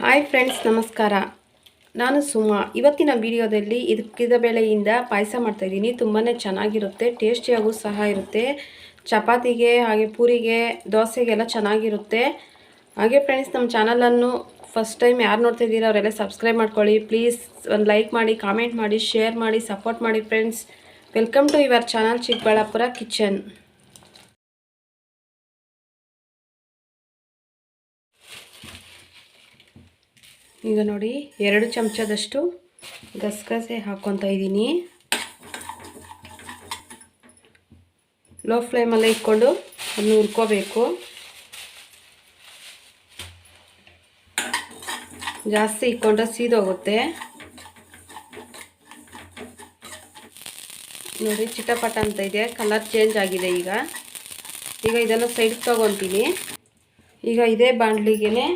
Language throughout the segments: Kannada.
ಹಾಯ್ ಫ್ರೆಂಡ್ಸ್ ನಮಸ್ಕಾರ. ನಾನು ಸುಮಾ. ಇವತ್ತಿನ ವಿಡಿಯೋದಲ್ಲಿ ಇದಕ್ಕಿದ ಬೆಳೆಯಿಂದ ಪಾಯಸ ಮಾಡ್ತಾಯಿದ್ದೀನಿ ತುಂಬಾ ಚೆನ್ನಾಗಿರುತ್ತೆ, ಟೇಸ್ಟಿಯಾಗೂ ಸಹ ಇರುತ್ತೆ. ಚಪಾತಿಗೆ ಹಾಗೆ ಪೂರಿಗೆ, ದೋಸೆಗೆಲ್ಲ ಚೆನ್ನಾಗಿರುತ್ತೆ. ಹಾಗೆ ಫ್ರೆಂಡ್ಸ್ ನಮ್ಮ ಚಾನಲನ್ನು ಫಸ್ಟ್ ಟೈಮ್ ಯಾರು ನೋಡ್ತಾ ಇದ್ದೀರಾ, ಅವರೆಲ್ಲ ಸಬ್ಸ್ಕ್ರೈಬ್ ಮಾಡ್ಕೊಳ್ಳಿ. ಪ್ಲೀಸ್ ಒಂದು ಲೈಕ್ ಮಾಡಿ ಕಾಮೆಂಟ್ ಮಾಡಿ ಶೇರ್ ಮಾಡಿ ಸಪೋರ್ಟ್ ಮಾಡಿ friends welcome to your channel Chikkaballapura kitchen ಈಗ ನೋಡಿ, ಎರಡು ಚಮಚದಷ್ಟು ಗಸಗಸೆ ಹಾಕ್ಕೊತಾ ಇದ್ದೀನಿ. ಲೋ ಫ್ಲೇಮಲ್ಲೇ ಇಟ್ಕೊಂಡು ಅದನ್ನು ಹುರ್ಕೋಬೇಕು. ಜಾಸ್ತಿ ಇಟ್ಕೊಂಡ್ರೆ ಸೀದೋಗುತ್ತೆ. ನೋಡಿ, ಚಿಟಪಟ ಅಂತ ಇದೆ ಕಲರ್ ಚೇಂಜ್ ಆಗಿದೆ ಈಗ. ಈಗ ಇದನ್ನು ಸೈಡ್ಗೆ ತೊಗೊತೀನಿ. ಈಗ ಇದೇ ಬಾಣಲಿಗೆ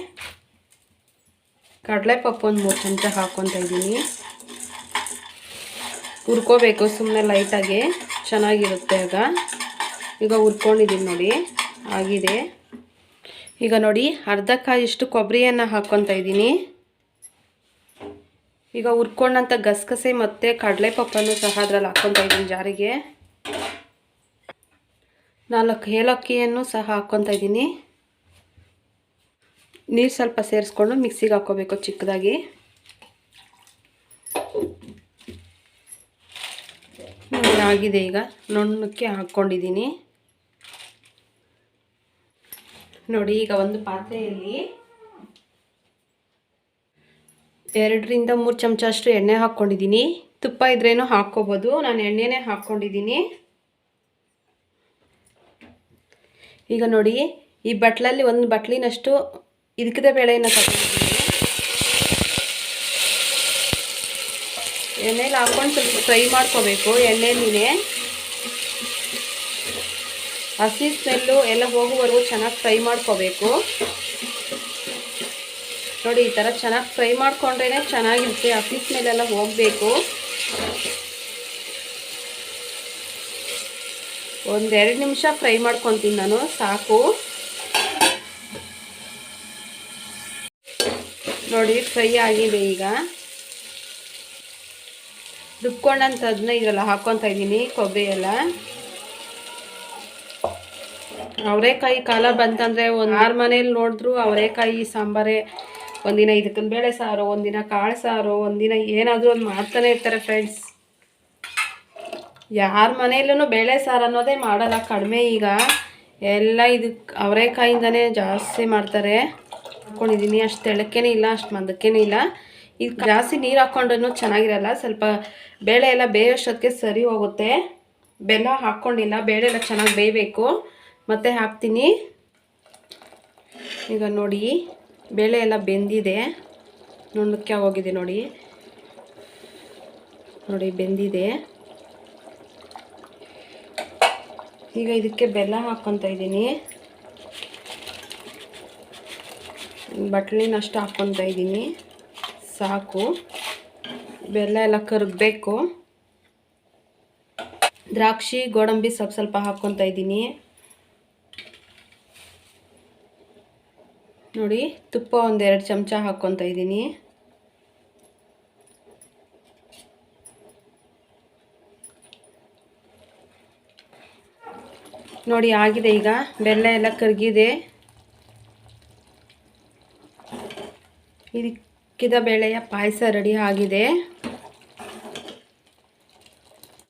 ಕಡಲೆಪಪ್ಪು ಒಂದು ಮೂರು ಚಮಚ ಹಾಕ್ಕೊತಾ ಇದ್ದೀನಿ. ಹುರ್ಕೋಬೇಕು ಸುಮ್ಮನೆ ಲೈಟಾಗಿ ಚೆನ್ನಾಗಿರುತ್ತೆ ಆಗ. ಈಗ ಹುರ್ಕೊಂಡಿದ್ದೀನಿ ನೋಡಿ, ಆಗಿದೆ. ಈಗ ನೋಡಿ ಅರ್ಧ ಕಾಯಿಷ್ಟು ಕೊಬ್ಬರಿಯನ್ನು ಹಾಕ್ಕೊತಾ ಇದ್ದೀನಿ. ಈಗ ಹುರ್ಕೊಂಡಂಥ ಗಸಗಸೆ ಮತ್ತು ಕಡಲೆಪಪ್ಪನ್ನು ಸಹ ಅದರಲ್ಲಿ ಹಾಕ್ಕೊತಾ ಇದ್ದೀನಿ ಜಾರಿಗೆ. ನಾಲ್ಕು ಏಲಕ್ಕಿಯನ್ನು ಸಹ ಹಾಕ್ಕೊತಾ ಇದ್ದೀನಿ. ನೀರು ಸ್ವಲ್ಪ ಸೇರಿಸ್ಕೊಂಡು ಮಿಕ್ಸಿಗೆ ಹಾಕ್ಕೋಬೇಕು ಚಿಕ್ಕದಾಗಿ. ಆಗಿದೆ ಈಗ. ನುಣ್ಣಕ್ಕೆ ಹಾಕ್ಕೊಂಡಿದ್ದೀನಿ. ನೋಡಿ, ಈಗ ಒಂದು ಪಾತ್ರೆಯಲ್ಲಿ ಎರಡರಿಂದ ಮೂರು ಚಮಚ ಅಷ್ಟು ಎಣ್ಣೆ ಹಾಕ್ಕೊಂಡಿದ್ದೀನಿ. ತುಪ್ಪ ಇದ್ರೇನು ಹಾಕ್ಕೋಬೋದು. ನಾನು ಎಣ್ಣೆನೇ ಹಾಕ್ಕೊಂಡಿದ್ದೀನಿ. ಈಗ ನೋಡಿ, ಈ ಬಟ್ಲಲ್ಲಿ ಒಂದು ಬಟ್ಲಿನಷ್ಟು ಇದಕ್ಕಿದ ಬೇಳೆಯನ್ನು ತಗೊಂಡಿದ್ದೀನಿ ಎಣ್ಣೆಲಿ ಹಾಕ್ಕೊಂಡು ಸ್ವಲ್ಪ ಫ್ರೈ ಮಾಡ್ಕೋಬೇಕು, ಎಣ್ಣೆಲಿನೇ. ಹಸಿ ಸ್ಮೆಲ್ಲು ಎಲ್ಲ ಹೋಗುವವರೆಗೂ ಚೆನ್ನಾಗಿ ಫ್ರೈ ಮಾಡ್ಕೋಬೇಕು. ನೋಡಿ, ಈ ಥರ ಚೆನ್ನಾಗಿ ಫ್ರೈ ಮಾಡ್ಕೊಂಡ್ರೇ ಚೆನ್ನಾಗಿರುತ್ತೆ, ಹಸಿ ಸ್ಮೆಲ್ಲೆಲ್ಲ ಹೋಗಬೇಕು. ಒಂದೆರಡು ನಿಮಿಷ ಫ್ರೈ ಮಾಡ್ಕೊತೀನಿ ನಾನು, ಸಾಕು. ನೋಡಿ ಫ್ರೈ ಆಗಿದೆ ಈಗ. ರುಬ್ಕೊಂಡಂಥದನ್ನ ಇದೆಲ್ಲ ಹಾಕ್ಕೊತಾ ಇದ್ದೀನಿ, ಕೊಬ್ಬರಿ ಎಲ್ಲ. ಅವರೆಕಾಯಿ ಕಾಲ ಬಂತಂದರೆ ಒಂದು ಆರು ಮನೇಲಿ ನೋಡಿದ್ರು ಅವರೇಕಾಯಿ, ಸಾಂಬಾರೇ, ಒಂದಿನ ಇದಕ್ಕಿನ ಬೇಳೆ ಸಾರು, ಒಂದಿನ ಕಾಳು ಸಾರು, ಒಂದಿನ ಏನಾದರೂ ಒಂದು ಮಾಡ್ತಾನೆ ಇರ್ತಾರೆ ಫ್ರೆಂಡ್ಸ್ ಯಾರ ಮನೆಯಲ್ಲೂ ಬೇಳೆ ಸಾರು ಅನ್ನೋದೇ ಮಾಡಲ್ಲ, ಕಡಿಮೆ ಈಗ. ಎಲ್ಲ ಇದಕ್ಕೆ ಅವರೇಕಾಯಿಂದನೇ ಜಾಸ್ತಿ ಮಾಡ್ತಾರೆ. ಹಾಕ್ಕೊಂಡಿದ್ದೀನಿ ಅಷ್ಟು ತೆಳಕ್ಕೇನೆ ಇಲ್ಲ, ಅಷ್ಟು ಮಂದಕ್ಕೇನೆ ಇಲ್ಲ. ಇದು ಜಾಸ್ತಿ ನೀರು ಹಾಕ್ಕೊಂಡ್ರೂ ಚೆನ್ನಾಗಿರಲ್ಲ. ಸ್ವಲ್ಪ ಬೇಳೆ ಎಲ್ಲ ಬೇಯೋಷ್ಟೊತ್ತಿಗೆ ಸರಿ ಹೋಗುತ್ತೆ. ಬೆಲ್ಲ ಹಾಕ್ಕೊಂಡಿಲ್ಲ ಬೇಳೆ ಎಲ್ಲ ಚೆನ್ನಾಗಿ ಬೇಯಬೇಕು. ಮತ್ತೆ ಹಾಕ್ತೀನಿ. ಈಗ ನೋಡಿ, ಬೇಳೆ ಎಲ್ಲ ಬೆಂದಿದೆ. ನುಣ್ಣಕ್ಕೆ ಹೋಗಿದೆ ನೋಡಿ. ನೋಡಿ, ಬೆಂದಿದೆ. ಈಗ ಇದಕ್ಕೆ ಬೆಲ್ಲ ಹಾಕ್ಕೊತಾ ಇದ್ದೀನಿ. ಬಟ್ಲಿನಷ್ಟು ಹಾಕ್ಕೊತಾ ಇದ್ದೀನಿ. ಸಾಕು. ಬೆಲ್ಲ ಎಲ್ಲ ಕರಗಬೇಕು. ದ್ರಾಕ್ಷಿ, ಗೋಡಂಬಿ ಸ್ವಲ್ಪ ಸ್ವಲ್ಪ ಹಾಕ್ಕೊತಾ ಇದ್ದೀನಿ. ನೋಡಿ, ತುಪ್ಪ ಒಂದೆರಡು ಚಮಚ ಹಾಕ್ಕೊತಾ ಇದ್ದೀನಿ. ನೋಡಿ, ಆಗಿದೆ ಈಗ. ಬೆಲ್ಲ ಎಲ್ಲ ಕರಗಿದೆ. ಇದಕ್ಕಿದ ಬೇಳೆಯ ಪಾಯಸ ರೆಡಿ ಆಗಿದೆ.